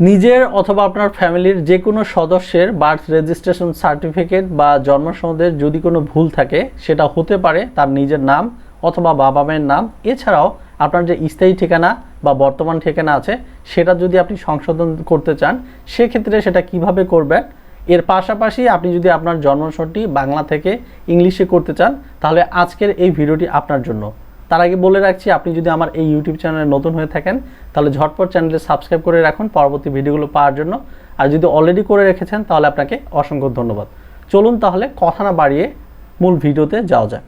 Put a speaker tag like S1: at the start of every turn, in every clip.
S1: নিজের অথবা আপনার ফ্যামিলির যে কোনো সদস্যের বার্থ রেজিস্ট্রেশন সার্টিফিকেট বা জন্ম সনদের যদি কোনো ভুল থাকে, সেটা হতে পারে তার নিজের নাম অথবা বাবা মায়ের নাম। এছাড়াও আপনার যে স্থায়ী ঠিকানা বা বর্তমান ঠিকানা আছে, সেটা যদি আপনি সংশোধন করতে চান, সেক্ষেত্রে সেটা কীভাবে করবেন? এর পাশাপাশি আপনি যদি আপনার জন্মসনটি বাংলা থেকে ইংলিশে করতে চান, তাহলে আজকের এই ভিডিওটি আপনার জন্য। তার আগে বলে রাখছি, আপনি যদি আমার এই ইউটিউব চ্যানেলে নতুন হয়ে থাকেন, তাহলে ঝটপট চ্যানেলে সাবস্ক্রাইব করে রাখুন পরবর্তী ভিডিওগুলো পাওয়ার জন্য। আর যদি অলরেডি করে রেখেছেন, তাহলে আপনাকে অসংখ্য ধন্যবাদ। চলুন তাহলে কথা না বাড়িয়ে মূল ভিডিওতে যাওয়া যাক।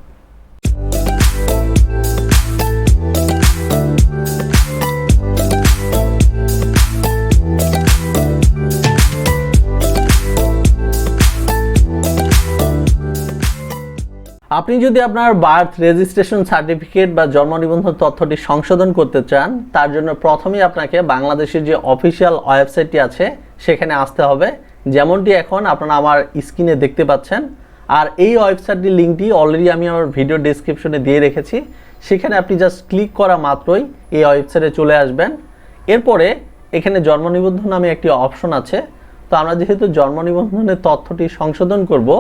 S1: আপনি যদি আপনার বার্থ রেজিস্ট্রেশন সার্টিফিকেট বা জন্ম নিবন্ধন তথ্যটি সংশোধন করতে চান, তার জন্য প্রথমেই আপনাকে বাংলাদেশের যে অফিসিয়াল ওয়েবসাইটটি আছে, সেখানে আসতে হবে। যেমনটি এখন আপনারা আমার স্ক্রিনে দেখতে পাচ্ছেন। আর এই ওয়েবসাইটটির লিঙ্কটি অলরেডি আমি আমার ভিডিও ডেসক্রিপশনে দিয়ে রেখেছি। সেখানে আপনি জাস্ট ক্লিক করা মাত্রই এই ওয়েবসাইটে চলে আসবেন। এরপরে এখানে জন্ম নিবন্ধন নামে একটি অপশন আছে। তো আমরা যেহেতু জন্ম নিবন্ধনের তথ্যটি সংশোধন করব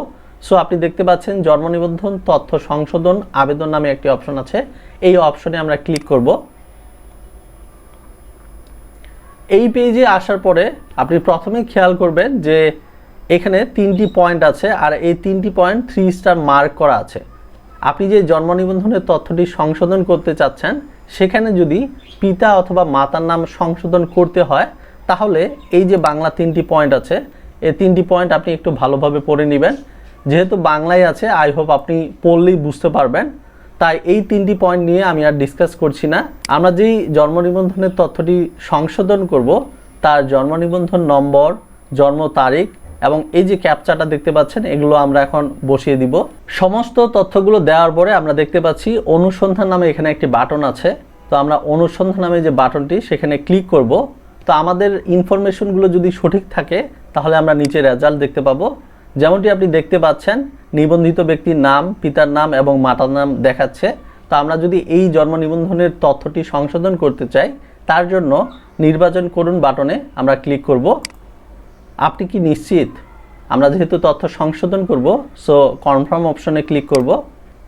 S1: সো আপনি দেখতে পাচ্ছেন জন্ম নিবন্ধন, তথ্য সংশোধন, আবেদন নামে একটি অপশন আছে। এই অপশনে আমরা ক্লিক করব। এই পেজে আসার পরে আপনি প্রথমে খেয়াল করবেন যে এখানে তিনটি পয়েন্ট আছে আর এই তিনটি পয়েন্ট থ্রি স্টার মার্ক করা আছে। আপনি যে জন্ম নিবন্ধনের তথ্যটি সংশোধন করতে চাচ্ছেন, সেখানে যদি পিতা অথবা মাতার নাম সংশোধন করতে হয়, তাহলে এই যে বাংলা তিনটি পয়েন্ট আছে, এই তিনটি পয়েন্ট আপনি একটু ভালোভাবে পড়ে নেবেন। যেহেতু বাংলায় আছে আই হোপ আপনি পড়লেই বুঝতে পারবেন। তাই এই তিনটি পয়েন্ট নিয়ে আমি আর ডিসকাস করছি না। আমরা যেই জন্ম নিবন্ধনের তথ্যটি সংশোধন করব, তার জন্ম নিবন্ধন নম্বর, জন্ম তারিখ এবং এই যে ক্যাপচাটা দেখতে পাচ্ছেন, এগুলো আমরা এখন বসিয়ে দিব। সমস্ত তথ্যগুলো দেওয়ার পরে আমরা দেখতে পাচ্ছি অনুসন্ধান নামে এখানে একটি বাটন আছে। তো আমরা অনুসন্ধান নামে যে বাটনটি, সেখানে ক্লিক করব। তো আমাদের ইনফরমেশনগুলো যদি সঠিক থাকে, তাহলে আমরা নিচে রেজাল্ট দেখতে পাবো। যেমনটি আপনি দেখতে পাচ্ছেন, নিবন্ধিত ব্যক্তির নাম, পিতার নাম এবং মাতার নাম দেখাচ্ছে। তো আমরা যদি এই জন্ম নিবন্ধনের তথ্যটি সংশোধন করতে চাই, তার জন্য নির্বাচন করুন বাটনে আমরা ক্লিক করব। আপনি কি নিশ্চিত? আমরা যেহেতু তথ্য সংশোধন করব সো কনফার্ম অপশনে ক্লিক করব।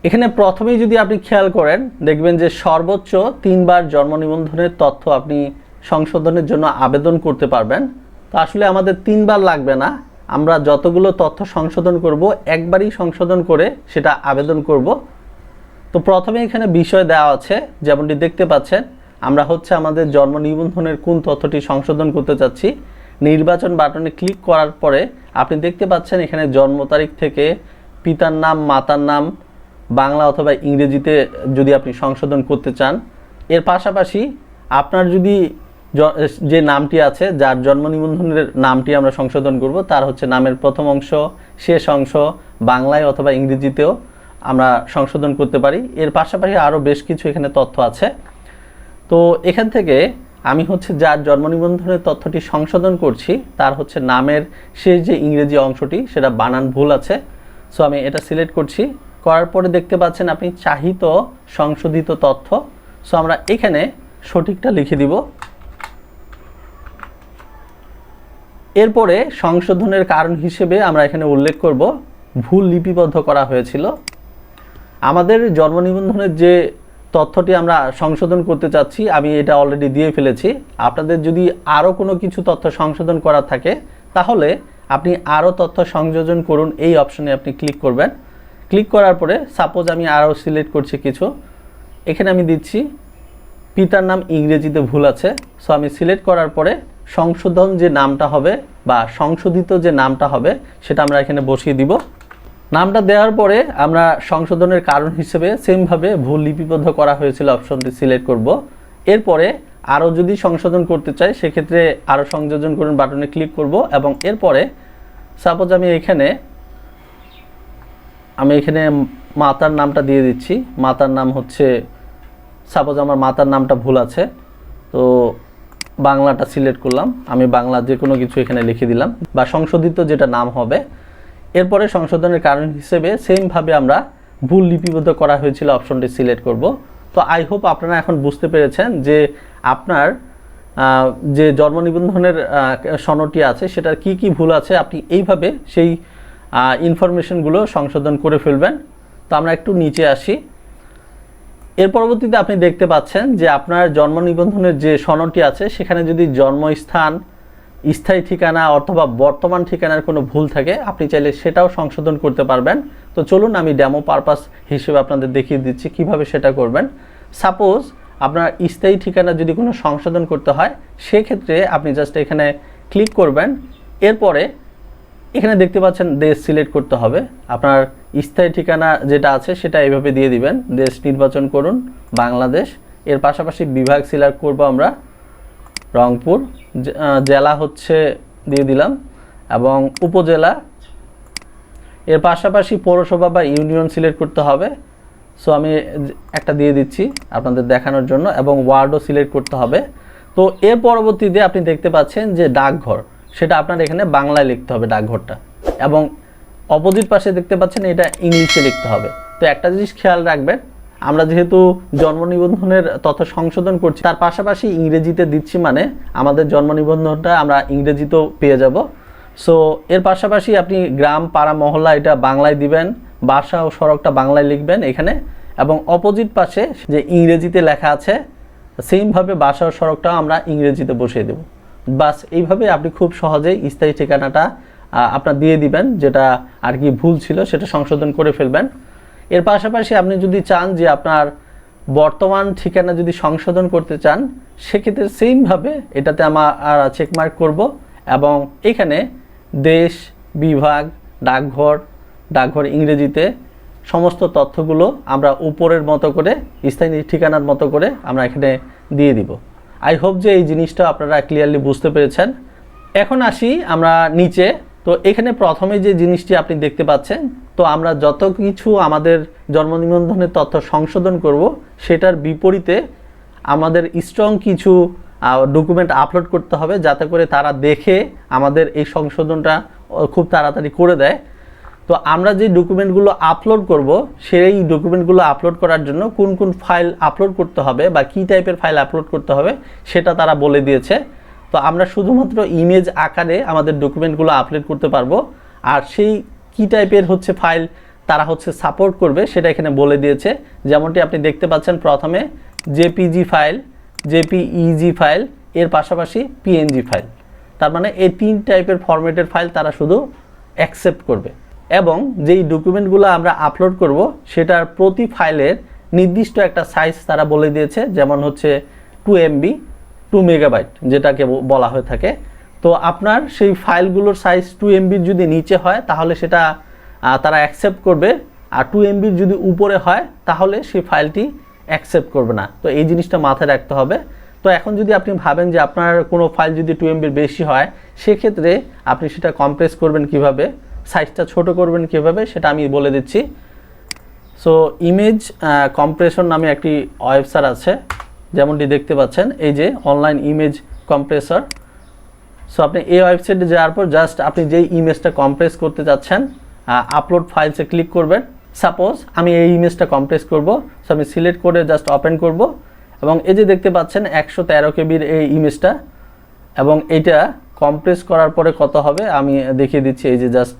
S1: এখানে প্রথমেই যদি আপনি খেয়াল করেন, দেখবেন যে সর্বোচ্চ তিনবার জন্ম নিবন্ধনের তথ্য আপনি সংশোধনের জন্য আবেদন করতে পারবেন। তো আসলে আমাদের তিনবার লাগবে না। আমরা যতগুলো তথ্য সংশোধন করব, একবারই সংশোধন করে সেটা আবেদন করব। তো প্রথমে এখানে বিষয় দেওয়া আছে, যেমনটি দেখতে পাচ্ছেন, আমরা হচ্ছে আমাদের জন্ম নিবন্ধনের কোন তথ্যটি সংশোধন করতে চাচ্ছি। নির্বাচন বাটনে ক্লিক করার পরে আপনি দেখতে পাচ্ছেন এখানে জন্ম তারিখ থেকে পিতার নাম, মাতার নাম, বাংলা অথবা ইংরেজিতে যদি আপনি সংশোধন করতে চান। এর পাশাপাশি আপনার যদি যে নামটি আছে, যার জন্ম নিবন্ধনের নামটি আমরা সংশোধন করব, তার হচ্ছে নামের প্রথম অংশ, শেষ অংশ, বাংলায় অথবা ইংরেজিতেও আমরা সংশোধন করতে পারি। এর পাশাপাশি আরও বেশ কিছু এখানে তথ্য আছে। তো এখান থেকে আমি হচ্ছে যার জন্ম নিবন্ধনের তথ্যটি সংশোধন করছি, তার হচ্ছে নামের শেষ যে ইংরেজি অংশটি, সেটা বানান ভুল আছে। সো আমি এটা সিলেক্ট করছি। করার পরে দেখতে পাচ্ছেন আপনি চাহিত সংশোধিত তথ্য। সো আমরা এখানে সঠিকটা লিখে দিব। এরপরে সংশোধনের কারণ হিসেবে আমরা এখানে উল্লেখ করব, ভুল লিপিবদ্ধ করা হয়েছিল। আমাদের জন্ম নিবন্ধনের যে তথ্যটি আমরা সংশোধন করতে চাচ্ছি, আমি এটা অলরেডি দিয়ে ফেলেছি। আপনাদের যদি আরও কোনো কিছু তথ্য সংশোধন করা থাকে, তাহলে আপনি আরও তথ্য সংযোজন করুন এই অপশনে আপনি ক্লিক করবেন। ক্লিক করার পরে সাপোজ আমি আরও সিলেক্ট করছি কিছু, এখানে আমি দিচ্ছি, পিতার নাম ইংরেজিতে ভুল আছে সো আমি সিলেক্ট করার পরে সংশোধন যে নামটা হবে বা সংশোধিত যে নামটা হবে, সেটা আমরা এখানে বসিয়ে দিব। নামটা দেওয়ার পরে আমরা সংশোধনের কারণ হিসেবে সেমভাবে ভুল লিপিবদ্ধ করা হয়েছিল অপশনটি সিলেক্ট করব। এরপরে আরও যদি সংশোধন করতে চাই, সেক্ষেত্রে আরও সংযোজন করুন বাটনে ক্লিক করব এবং এরপরে সাপোজ আমি এখানে আমি এখানে মাতার নামটা দিয়ে দিচ্ছি। মাতার নাম হচ্ছে, সাপোজ আমার মাতার নামটা ভুল আছে, তো বাংলাটা সিলেক্ট করলাম। আমি বাংলা যে কোনো কিছু এখানে লিখে দিলাম। বা সংশোধিত যেটা নাম হবে। এরপরে সংশোধনের কারণ হিসেবে সেমভাবে আমরা ভুল লিপিবদ্ধ করা হয়েছিল অপশনটি সিলেক্ট করব। তো আই হোপ আপনারা এখন বুঝতে পেরেছেন যে আপনার যে জন্ম নিবন্ধনের আহ, সনদটি আছে সেটার কি কি ভুল আছে আপনি এইভাবে সেই ইনফরমেশনগুলো সংশোধন করে ফেলবেন। তো আমরা একটু নিচে আসি। এর পরবর্তীতে আপনি দেখতে পাচ্ছেন যে আপনার জন্ম নিবন্ধনের যে সনদটি আছে, সেখানে যদি জন্মস্থান, স্থায়ী ঠিকানা অথবা বর্তমান ঠিকানার কোনো ভুল থাকে, আপনি চাইলে সেটাও সংশোধন করতে পারবেন। তো চলুন আমি ডেমো পারপাস হিসেবে আপনাদের দেখিয়ে দিচ্ছি কীভাবে সেটা করবেন। সাপোজ আপনার স্থায়ী ঠিকানা যদি কোনো সংশোধন করতে হয়, সেক্ষেত্রে আপনি জাস্ট এখানে ক্লিক করবেন। এরপরে এখানে দেখতে পাচ্ছেন দেশ সিলেক্ট করতে হবে। আপনার স্থায়ী ঠিকানা যেটা আছে সেটা এইভাবে দিয়ে দিবেন। দেশ নির্বাচন করুন, বাংলাদেশ। এর পাশাপাশি বিভাগ সিলেক্ট করব আমরা রংপুর। জেলা হচ্ছে দিয়ে দিলাম এবং উপজেলা। এর পাশাপাশি পৌরসভা বা ইউনিয়ন সিলেক্ট করতে হবে। সো আমি একটা দিয়ে দিচ্ছি আপনাদের দেখানোর জন্য এবং ওয়ার্ডও সিলেক্ট করতে হবে। তো, এর পরবর্তীতে আপনি দেখতে পাচ্ছেন যে ডাকঘর, সেটা আপনার এখানে বাংলায় লিখতে হবে ডাকঘরটা। এবং অপোজিট পাশে দেখতে পাচ্ছেন এটা ইংলিশে লিখতে হবে। তো একটা জিনিস খেয়াল রাখবেন, আমরা যেহেতু জন্ম নিবন্ধনের তথ্য সংশোধন করছি, তার পাশাপাশি ইংরেজিতে দিচ্ছি মানে আমাদের জন্ম নিবন্ধনটা আমরা ইংরেজিতেও পেয়ে যাব। সো এর পাশাপাশি আপনি গ্রাম, পাড়া, মহল্লা এটা বাংলায় দিবেন, বাসা ও সড়কটা বাংলায় লিখবেন এখানে এবং অপোজিট পাশে যে ইংরেজিতে লেখা আছে সেমভাবে বাসা ও সড়কটাও আমরা ইংরেজিতে বসিয়ে দেব। বাস, এইভাবে আপনি খুব সহজেই স্থায়ী ঠিকানাটা আপনার দিয়ে দিবেন, যেটা আর কি ভুল ছিল, সেটা সংশোধন করে ফেলবেন। এর পাশাপাশি আপনি যদি চান যে আপনার বর্তমান ঠিকানা যদি সংশোধন করতে চান, সেক্ষেত্রে সেমভাবে এটাতে আমার চেকমার্ক করব এবং এখানে দেশ, বিভাগ, ডাকঘর ডাকঘর ইংরেজিতে সমস্ত তথ্যগুলো আমরা উপরের মতো করে, স্থায়ী ঠিকানার মতো করে আমরা এখানে দিয়ে দিব। আই হোপ যে এই জিনিসটা আপনারা ক্লিয়ারলি বুঝতে পেরেছেন। এখন আসি আমরা নিচে। তো এখানে প্রথমে যে জিনিসটি আপনি দেখতে পাচ্ছেন, তো আমরা যত কিছু আমাদের জন্ম নিবন্ধনের তথ্য সংশোধন করব, সেটার বিপরীতে আমাদের স্ট্রং কিছু ডকুমেন্ট আপলোড করতে হবে যাতে করে তারা দেখে আমাদের এই সংশোধনটা খুব তাড়াতাড়ি করে দেয়। তো আমরা যে ডকুমেন্টগুলো আপলোড করব, সেই ডকুমেন্টগুলো আপলোড করার জন্য কোন কোন ফাইল আপলোড করতে হবে বা কী টাইপের ফাইল আপলোড করতে হবে, সেটা তারা বলে দিয়েছে। তো আমরা শুধুমাত্র ইমেজ আকারে আমাদের ডকুমেন্টগুলো আপলোড করতে পারব। আর সেই কী টাইপের হচ্ছে ফাইল তারা হচ্ছে সাপোর্ট করবে, সেটা এখানে বলে দিয়েছে। যেমনটি আপনি দেখতে পাচ্ছেন প্রথমে জেপিজি ফাইল জেপিইজি ফাইল এর পাশাপাশি পিএনজি ফাইল তার মানে এই তিন টাইপের ফরম্যাটের ফাইল তারা শুধু অ্যাকসেপ্ট করবে। এবং যেই ডকুমেন্টগুলো আমরা আপলোড করব, সেটার প্রতি ফাইলের নির্দিষ্ট একটা সাইজ তারা বলে দিয়েছে, যেমন হচ্ছে টু এমবি টু মেগাবাইট যেটাকে বলা হয়ে থাকে। তো আপনার সেই ফাইলগুলোর সাইজ টু এমবির যদি নিচে হয়, তাহলে সেটা তারা অ্যাকসেপ্ট করবে। আর টু এমবির যদি উপরে হয়, তাহলে সেই ফাইলটি অ্যাকসেপ্ট করবে না। তো এই জিনিসটা মাথায় রাখতে হবে। তো এখন যদি আপনি ভাবেন যে আপনার কোনো ফাইল যদি টু এমবির বেশি হয়, সেক্ষেত্রে আপনি সেটা কম্প্রেস করবেন কীভাবে সাইজটা ছোট করবেন কীভাবে, সেটা আমি বলে দিচ্ছি। সো ইমেজ কম্প্রেশন নামে একটি ওয়েবসাইট আছে। যেমনটি দেখতে পাচ্ছেন, এই যে অনলাইন ইমেজ কম্প্রেসর সো আপনি এই ওয়েবসাইটে যাওয়ার পর জাস্ট আপনি যেই ইমেজটা কম্প্রেস করতে যাচ্ছেন আপলোড ফাইলসে ক্লিক করবেন। সাপোজ আমি এই ইমেজটা কম্প্রেস করব সো আমি সিলেক্ট করে জাস্ট ওপেন করব এবং এই যে দেখতে পাচ্ছেন, একশো তেরো কেবির এই ইমেজটা এবং এটা কম্প্রেস করার পরে কত হবে? আমি দেখিয়ে দিচ্ছি, এই যে জাস্ট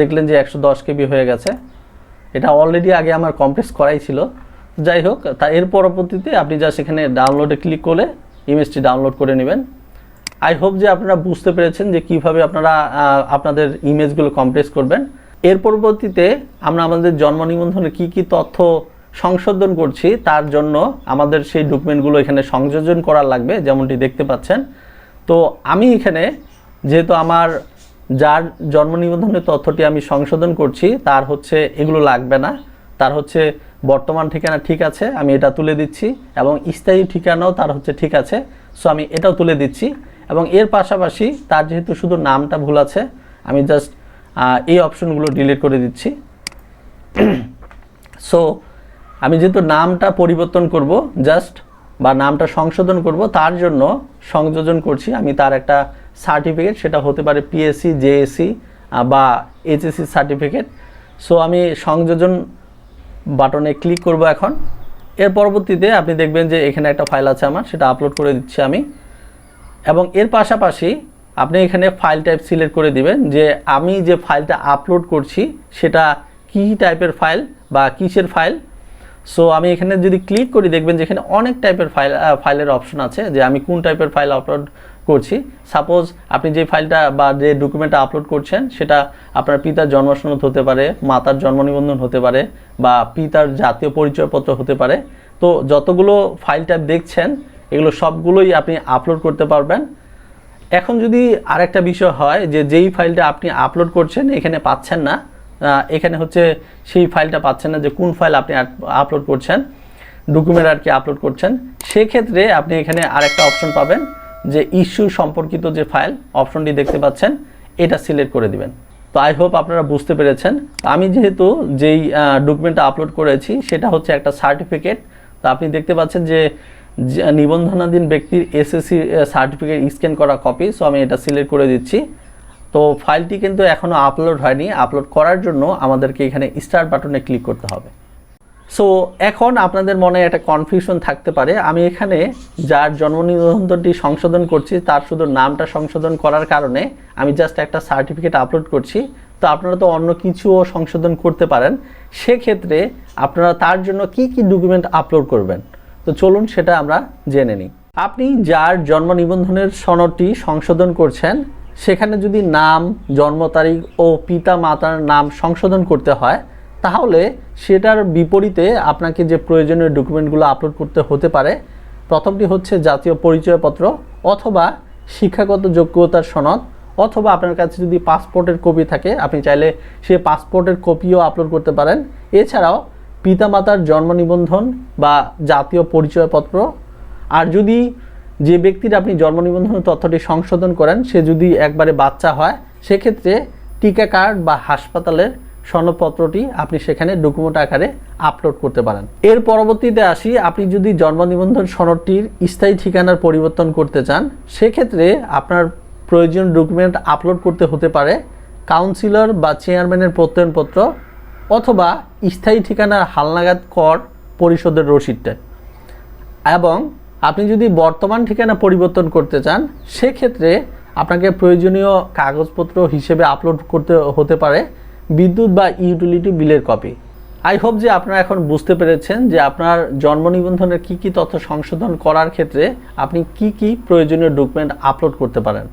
S1: দেখলেন যে একশো দশ কেবি হয়ে গেছে। এটা অলরেডি আগে আমার কমপ্রেস করাই ছিল। যাই হোক তা এর পরবর্তীতে আপনি যা সেখানে ডাউনলোডে ক্লিক করে ইমেজটি ডাউনলোড করে নেবেন। আই হোপ যে আপনারা বুঝতে পেরেছেন যে কীভাবে আপনারা আপনাদের ইমেজগুলো কমপ্রেস করবেন। এর পরবর্তীতে আমরা আমাদের জন্ম নিবন্ধনে কী কী তথ্য সংশোধন করছি, তার জন্য আমাদের সেই ডকুমেন্টগুলো এখানে সংযোজন করা লাগবে, যেমনটি দেখতে পাচ্ছেন। তো আমি এখানে যেহেতু আমার যার জন্ম নিবন্ধনের তথ্যটি আমি সংশোধন করছি, তার হচ্ছে এগুলো লাগবে না। তার হচ্ছে বর্তমান ঠিকানা ঠিক আছে, আমি এটা তুলে দিচ্ছি এবং স্থায়ী ঠিকানাও তার হচ্ছে ঠিক আছে সো আমি এটাও তুলে দিচ্ছি এবং এর পাশাপাশি তার যেহেতু শুধু নামটা ভুল আছে, আমি জাস্ট এই অপশনগুলো ডিলিট করে দিচ্ছি। সো আমি যেহেতু নামটা পরিবর্তন করব জাস্ট বা নামটা সংশোধন করব, তার জন্য সংযোজন করছি, আমি তার একটা সার্টিফিকেট সেটা হতে পারে পিএসসি জেএসসি বা এইচএসসি সার্টিফিকেট সো আমি সংযোজন বাটনে ক্লিক করব এখন। এর পরবর্তীতে আপনি দেখবেন যে এখানে একটা ফাইল আছে আমার, সেটা আপলোড করে দিচ্ছি আমি। এবং এর পাশাপাশি আপনি এখানে ফাইল টাইপ সিলেক্ট করে দিবেন যে আমি যে ফাইলটা আপলোড করছি, সেটা কী টাইপের ফাইল বা কিসের ফাইল সো আমি এখানে যদি ক্লিক করি, দেখবেন যে এখানে অনেক টাইপের ফাইল ফাইলের অপশন আছে, যে আমি কোন টাইপের ফাইল আপলোড করছি। সাপোজ আপনি যে ফাইলটা বা যে ডকুমেন্টটা আপলোড করছেন, সেটা আপনার পিতার জন্মসনদ হতে পারে, মাতার জন্ম নিবন্ধন হতে পারে বা পিতার জাতীয় পরিচয়পত্র হতে পারে। তো যতগুলো ফাইল টাইপ দেখছেন, এগুলো সবগুলোই আপনি আপলোড করতে পারবেন। এখন যদি আরেকটা বিষয় হয় যে যেই ফাইলটা আপনি আপলোড করছেন, এখানে পাচ্ছেন না এখানে হচ্ছে সেই ফাইলটা পাচ্ছেন না যে কোন ফাইল আপনি আপলোড করছেন ডকুমেন্ট আর কি আপলোড করছেন, সেক্ষেত্রে আপনি এখানে আরেকটা অপশন পাবেন। যে ইস্যু সম্পর্কিত যে ফাইল অপশনটি দেখতে পাচ্ছেন, এটা সিলেক্ট করে দিবেন। তো আই হোপ আপনারা বুঝতে পেরেছেন। আমি যেহেতু যেই ডকুমেন্টটা আপলোড করেছি, সেটা হচ্ছে একটা সার্টিফিকেট তো আপনি দেখতে পাচ্ছেন যে নিবন্ধনাধীন ব্যক্তির এসএসসি সার্টিফিকেট স্ক্যান করা কপি সো আমি এটা সিলেক্ট করে দিচ্ছি। তো ফাইলটি কিন্তু এখনও আপলোড হয়নি। আপলোড করার জন্য আমাদেরকে এখানে স্টার্ট বাটনে ক্লিক করতে হবে। সো এখন আপনাদের মনে একটা কনফিউশন থাকতে পারে। আমি এখানে যার জন্ম নিবন্ধনটি সংশোধন করছি, তার শুধু নামটা সংশোধন করার কারণে আমি জাস্ট একটা সার্টিফিকেট আপলোড করছি। তো আপনারা তো অন্য কিছুও সংশোধন করতে পারেন। সেক্ষেত্রে আপনারা তার জন্য কি কি ডকুমেন্ট আপলোড করবেন? তো চলুন সেটা আমরা জেনে নিই। আপনি যার জন্ম নিবন্ধনের সনদটি সংশোধন করছেন, সেখানে যদি নাম, জন্ম তারিখ ও পিতা মাতার নাম সংশোধন করতে হয় তাহলে সেটার বিপরীতে আপনাকে যে প্রয়োজনীয় ডকুমেন্টগুলো আপলোড করতে হতে পারে, প্রথমটি হচ্ছে জাতীয় পরিচয়পত্র অথবা শিক্ষাগত যোগ্যতার সনদ অথবা আপনার কাছে যদি পাসপোর্টের কপি থাকে, আপনি চাইলে সে পাসপোর্টের কপিও আপলোড করতে পারেন। এছাড়াও পিতামাতার জন্ম নিবন্ধন বা জাতীয় পরিচয়পত্র। আর যদি যে ব্যক্তির আপনি জন্ম নিবন্ধন তথ্যটি সংশোধন করেন, সে যদি একবারে বাচ্চা হয়, সেক্ষেত্রে টিকা কার্ড বা হাসপাতালের সনদপত্রটি আপনি সেখানে ডকুমেন্ট আকারে আপলোড করতে পারেন। এর পরবর্তীতে আসি, আপনি যদি জন্ম নিবন্ধন সনদটির স্থায়ী ঠিকানার পরিবর্তন করতে চান, সেক্ষেত্রে আপনার প্রয়োজন ডকুমেন্ট আপলোড করতে হতে পারে কাউন্সিলর বা চেয়ারম্যানের প্রত্যয়নপত্র অথবা স্থায়ী ঠিকানার হালনাগাদ কর পরিশোধের রসিদটা। এবং আপনি যদি বর্তমান ঠিকানা পরিবর্তন করতে চান, সেক্ষেত্রে আপনাকে প্রয়োজনীয় কাগজপত্র হিসেবে আপলোড করতে হতে পারে বিদ্যুৎ বা ইউটিলিটি বিলের কপি। আই হোপ যে আপনারা এখন বুঝতে পেরেছেন যে আপনার জন্ম নিবন্ধনের কী কী তথ্য সংশোধন করার ক্ষেত্রে আপনি কি কি প্রয়োজনীয় ডকুমেন্ট আপলোড করতে পারেন।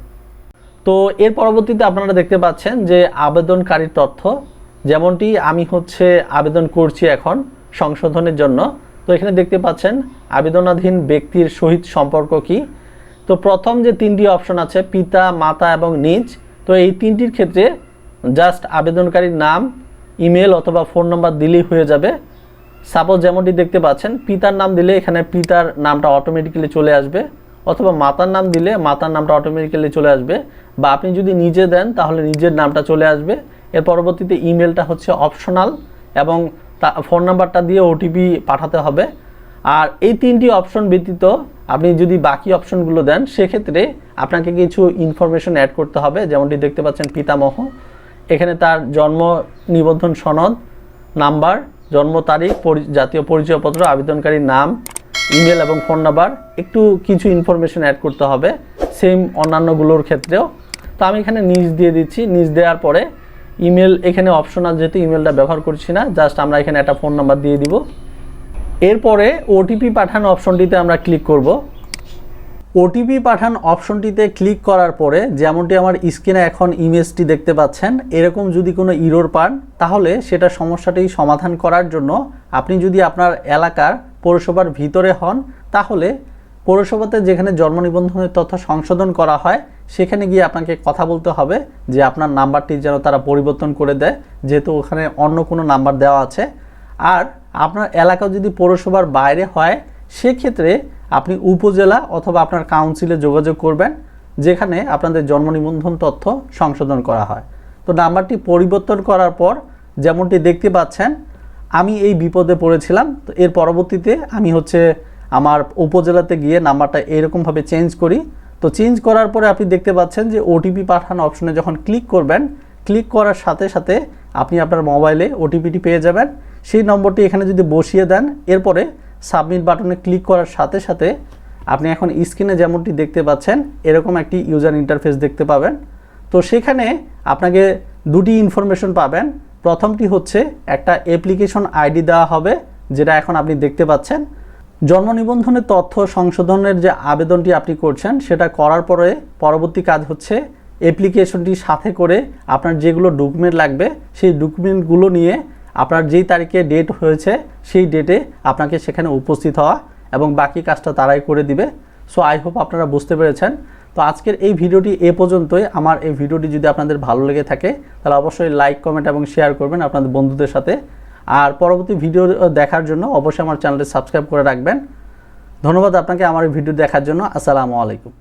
S1: তো এর পরবর্তীতে আপনারা দেখতে পাচ্ছেন যে আবেদনকারীর তথ্য, যেমনটি আমি হচ্ছে আবেদন করছি এখন সংশোধনের জন্য, তো এখানে দেখতে পাচ্ছেন আবেদনাধীন ব্যক্তির সহিত সম্পর্ক কি। তো প্রথম যে তিনটি অপশন আছে, পিতা, মাতা এবং নিজ, তো এই তিনটির ক্ষেত্রে জাস্ট আবেদনকারীর নাম, ইমেল অথবা ফোন নাম্বার দিলেই হয়ে যাবে। সাপোজ যেমনটি দেখতে পাচ্ছেন, পিতার নাম দিলে এখানে পিতার নামটা অটোমেটিক্যালি চলে আসবে, অথবা মাতার নাম দিলে মাতার নামটা অটোমেটিক্যালি চলে আসবে, বা আপনি যদি নিজে দেন তাহলে নিজের নামটা চলে আসবে। এর পরবর্তীতে ইমেলটা হচ্ছে অপশনাল এবং তা ফোন নাম্বারটা দিয়ে ওটিপি পাঠাতে হবে। আর এই তিনটি অপশন ব্যতীত আপনি যদি বাকি অপশনগুলো দেন, সেক্ষেত্রে আপনাকে কিছু ইনফরমেশন অ্যাড করতে হবে, যেমনটি দেখতে পাচ্ছেন পিতামহ। এখানে তার জন্ম নিবন্ধন সনদ, নাম্বার, জন্ম তারিখ জাতীয় পরিচয়পত্র, আবেদনকারীর নাম, ইমেল এবং ফোন নাম্বার, একটু কিছু ইনফরমেশন অ্যাড করতে হবে সেম অন্যান্যগুলোর ক্ষেত্রেও। তো আমি এখানে নিজ দিয়ে দিচ্ছি, নিজ দেওয়ার পরে ইমেল, এখানে অপশনাল যেহেতু ইমেলটা ব্যবহার করছি না জাস্ট আমরা এখানে একটা ফোন নাম্বার দিয়ে দিব। এরপরে ওটিপি পাঠানো অপশনটিতে আমরা ক্লিক করব। ওটিপি পাঠান অপশনটিতে ক্লিক করার পরে যেমনটি আমার স্ক্রিনে এখন ইমেজটি দেখতে পাচ্ছেন, এরকম যদি কোনো ইরোর পান, তাহলে সেটা সমস্যাটি সমাধান করার জন্য আপনি যদি আপনার এলাকার পৌরসভার ভিতরে হন, তাহলে পৌরসভাতে যেখানে জন্ম নিবন্ধনের তথ্য সংশোধন করা হয়, সেখানে গিয়ে আপনাকে কথা বলতে হবে যে আপনার নাম্বারটি যেন তারা পরিবর্তন করে দেয়, যেহেতু ওখানে অন্য কোনো নাম্বার দেওয়া আছে। আর আপনার এলাকা যদি পৌরসভার বাইরে হয়, সেক্ষেত্রে আপনি উপজেলা অথবা আপনার কাউন্সিলে যোগাযোগ করবেন, যেখানে আপনাদের জন্ম নিবন্ধন তথ্য সংশোধন করা হয়। তো নাম্বারটি পরিবর্তন করার পর যেমনটি দেখতে পাচ্ছেন, আমি এই বিপদে পড়েছিলাম। তো এর পরবর্তীতে আমি হচ্ছে আমার উপজেলাতে গিয়ে নাম্বারটা এরকমভাবে চেঞ্জ করি। তো চেঞ্জ করার পরে আপনি দেখতে পাচ্ছেন যে ওটিপি পাঠানো অপশনে যখন ক্লিক করবেন, ক্লিক করার সাথে সাথে আপনি আপনার মোবাইলে ওটিপিটি পেয়ে যাবেন। সেই নম্বরটি এখানে যদি বসিয়ে দেন, এরপরে সাবমিট বাটনে ক্লিক করার সাথে সাথে আপনি এখন স্ক্রিনে যেমনটি দেখতে পাচ্ছেন, এরকম একটি ইউজার ইন্টারফেস দেখতে পাবেন। তো সেখানে আপনাকে দুটি ইনফরমেশন পাবেন। প্রথমটি হচ্ছে, একটা অ্যাপ্লিকেশন আইডি দেওয়া হবে, যেটা এখন আপনি দেখতে পাচ্ছেন। জন্ম নিবন্ধনের তথ্য সংশোধনের যে আবেদনটি আপনি করছেন, সেটা করার পরে পরবর্তী কাজ হচ্ছে অ্যাপ্লিকেশনটি সাথে করে আপনার যেগুলো ডকুমেন্ট লাগবে, সেই ডকুমেন্টগুলো নিয়ে আপনার যেই তারিখে ডেট হয়েছে, সেই ডেটে আপনাকে সেখানে উপস্থিত হওয়া এবং বাকি কাজটা তারাই করে দিবে। সো আই হোপ আপনারা বুঝতে পেরেছেন। তো আজকের এই ভিডিওটি এ পর্যন্তই। আমার এই ভিডিওটি যদি আপনাদের ভালো লেগে থাকে, তাহলে অবশ্যই লাইক কমেন্ট এবং শেয়ার করবেন আপনাদের বন্ধুদের সাথে। আর পরবর্তী ভিডিও দেখার জন্য অবশ্যই আমার চ্যানেলটি সাবস্ক্রাইব করে রাখবেন। ধন্যবাদ আপনাকে আমার এই ভিডিও দেখার জন্য। আসসালামু আলাইকুম।